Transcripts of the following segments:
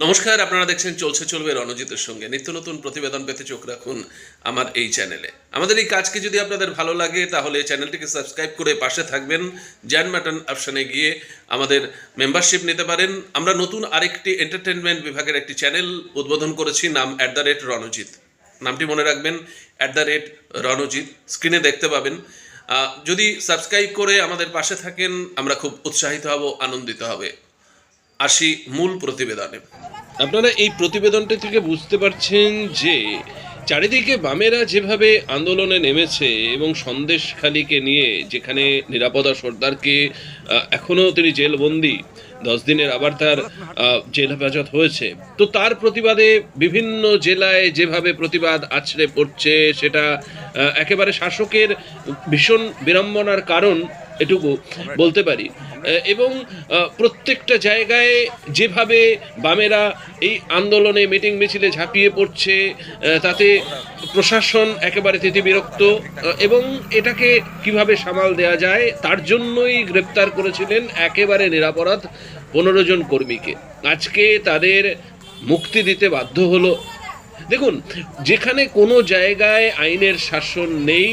নমস্কার, আপনারা দেখছেন চলছে চলবে রণজিতের সঙ্গে। নিত্য নতুন প্রতিবেদন পেতে চোখ রাখুন আমার এই চ্যানেলে। আমাদের এই কাজকে যদি আপনাদের ভালো লাগে, তাহলে চ্যানেলটিকে সাবস্ক্রাইব করে পাশে থাকবেন। জ্যান ম্যাটন অপশানে গিয়ে আমাদের মেম্বারশিপ নিতে পারেন। আমরা নতুন আরেকটি এন্টারটেনমেন্ট বিভাগের একটি চ্যানেল উদ্বোধন করেছি, নাম অ্যাট দ্য রেট রণজিৎ। নামটি মনে রাখবেন, অ্যাট দ্য রেট রণজিৎ। স্ক্রিনে দেখতে পাবেন। যদি সাবস্ক্রাইব করে আমাদের পাশে থাকেন, আমরা খুব উৎসাহিত হব, আনন্দিত হবে। আসি মূল প্রতিবেদনে। আপনারা এই প্রতিবেদনটি থেকে বুঝতে পারছেন যে, চারিদিকে বামেরা যেভাবে আন্দোলনে নেমেছে এবং সন্দেশখালীকে নিয়ে যেখানে নিরাপদা সর্দারকে এখনও তিনি জেলবন্দি, দশ দিনের আবার তার জেল হেফাজত হয়েছে। তো তার প্রতিবাদে বিভিন্ন জেলায় যেভাবে প্রতিবাদ আছড়ে পড়ছে সেটা একেবারে শাসকের ভীষণ বিড়ম্বনার কারণ এটুকু বলতে পারি। এবং প্রত্যেকটা জায়গায় যেভাবে বামেরা এই আন্দোলনে মিটিং মিছিলে ঝাঁপিয়ে পড়ছে তাতে প্রশাসন একেবারে তিতিবিরক্ত এবং এটাকে কীভাবে সামাল দেওয়া যায়, তার জন্যই গ্রেপ্তার করেছিলেন একেবারে নিরাপরাধ পনেরো জন কর্মীকে। আজকে তাদের মুক্তি দিতে বাধ্য হলো। দেখুন, যেখানে কোনো জায়গায় আইনের শাসন নেই,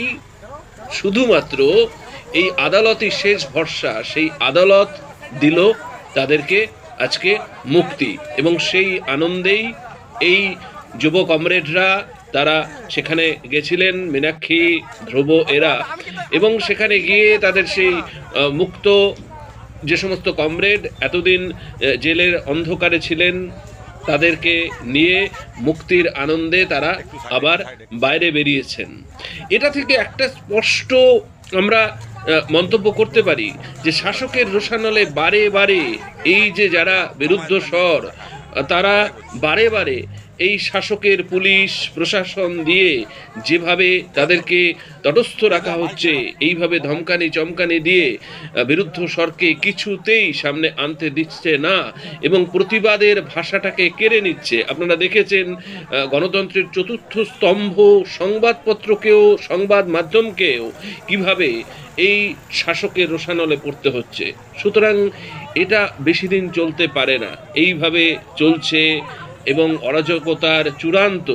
শুধুমাত্র এই আদালতই শেষ ভরসা, সেই আদালত দিল তাদেরকে আজকে মুক্তি এবং সেই আনন্দেই এই যুব কমরেডরা তারা সেখানে গেছিলেন, মীনাক্ষী, ধ্রুব, এরা এবং সেখানে গিয়ে তাদের সেই মুক্ত যে সমস্ত কমরেড এতদিন জেলের অন্ধকারে ছিলেন, তাদেরকে নিয়ে মুক্তির আনন্দে তারা আবার বাইরে বেরিয়েছেন। এটা থেকে একটা স্পষ্ট আমরা মন্তব্য করতে পারি যে শাসকের রোষানলে বারে বারে এই যে যারা বিরুদ্ধ স্বর তারা বারে বারে এই শাসকের পুলিশ প্রশাসন দিয়ে যেভাবে তাদেরকে তটস্থ রাখা হচ্ছে, এইভাবে ধমকানি চমকানি দিয়ে বিরুদ্ধ স্বরকে কিছুতেই সামনে আনতে দিচ্ছে না এবং প্রতিবাদের ভাষাটাকে কেড়ে নিচ্ছে। আপনারা দেখেছেন গণতন্ত্রের চতুর্থ স্তম্ভ সংবাদপত্রকেও, সংবাদ মাধ্যমকেও কীভাবে এই শাসকের রোষানলে পড়তে হচ্ছে। সুতরাং এটা বেশি দিন চলতে পারে না। এইভাবে চলছে এবং অরাজকতার চূড়ান্ত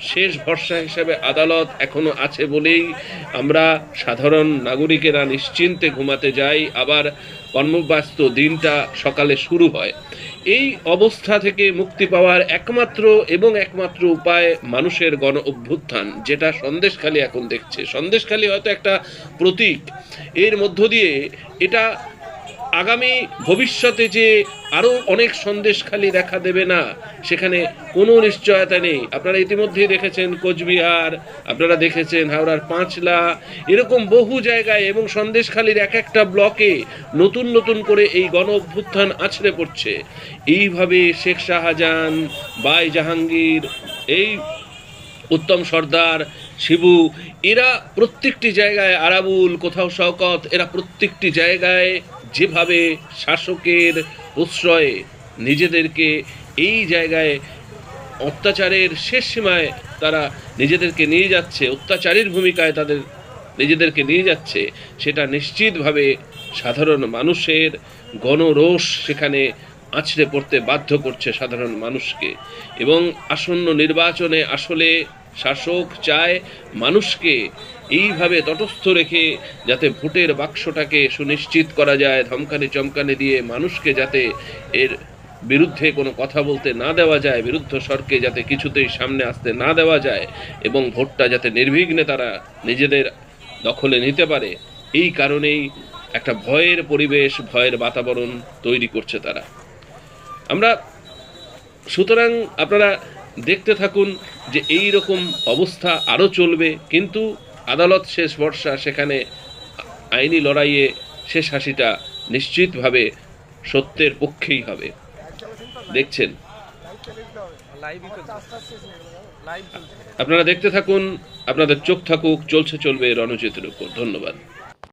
শেষ ভরসা হিসাবে আদালত এখনও আছে বলেই আমরা সাধারণ নাগরিকেরা নিশ্চিন্তে ঘুমাতে যাই, আবার কর্মব্যস্ত দিনটা সকালে শুরু হয়। এই অবস্থা থেকে মুক্তি পাওয়ার একমাত্র এবং একমাত্র উপায় মানুষের গণ অভ্যুত্থান, যেটা সন্দেশখালী এখন দেখছে। সন্দেশখালী হয়তো একটা প্রতীক। এর মধ্য দিয়ে এটা আগামী ভবিষ্যতে যে আরও অনেক সন্দেশখালি দেখা দেবে না, সেখানে কোনো নিশ্চয়তা নেই। আপনারা ইতিমধ্যেই দেখেছেন কোচবিহার, আপনারা দেখেছেন হাওড়ার পাঁচলা, এরকম বহু জায়গায় এবং সন্দেশখালির এক একটা ব্লকে নতুন নতুন করে এই গণ অভ্যুত্থান আছড়ে পড়ছে। এইভাবে শেখ শাহজাহান, বাই জাহাঙ্গীর, এই উত্তম সর্দার, শিবু, এরা প্রত্যেকটি জায়গায় আরাবুল, কোথাও শওকত, এরা প্রত্যেকটি জায়গায় যেভাবে শাসকের প্রশ্রয়ে নিজেদেরকে এই জায়গায় অত্যাচারের শেষ সীমায় তারা নিজেদেরকে নিয়ে যাচ্ছে, অত্যাচারীর ভূমিকায় তাদের নিজেদেরকে নিয়ে যাচ্ছে, সেটা নিশ্চিতভাবে সাধারণ মানুষের গণরোষ সেখানে আছড়ে পড়তে বাধ্য করছে সাধারণ মানুষকে। এবং আসন্ন নির্বাচনে আসলে শাসক চায় মানুষকে এইভাবে তটস্থ রেখে যাতে ভোটের বাক্সটাকে সুনিশ্চিত করা যায়, ধমকানি চমকানি দিয়ে মানুষকে যাতে এর বিরুদ্ধে কোনো কথা বলতে না দেওয়া যায়, বিরুদ্ধ স্বরকে যাতে কিছুতেই সামনে আসতে না দেওয়া যায় এবং ভোটটা যাতে নির্বিঘ্নে তারা নিজেদের দখলে নিতে পারে, এই কারণেই একটা ভয়ের পরিবেশ, ভয়ের বাতাবরণ তৈরি করছে তারা। আমরা সুতরাং আপনারা দেখতে থাকুন যে এই রকম অবস্থা আরও চলবে, কিন্তু আদালত শেষ বর্ষা সেখানে আইনি লড়াইয়ে শেষ হাসিটা নিশ্চিতভাবে সত্যের পক্ষেই হবে। দেখছেন? আপনারা দেখতে থাকুন, আপনাদের চোখ থাকুক, চলছে, চলবে রণজিতের উপর। ধন্যবাদ।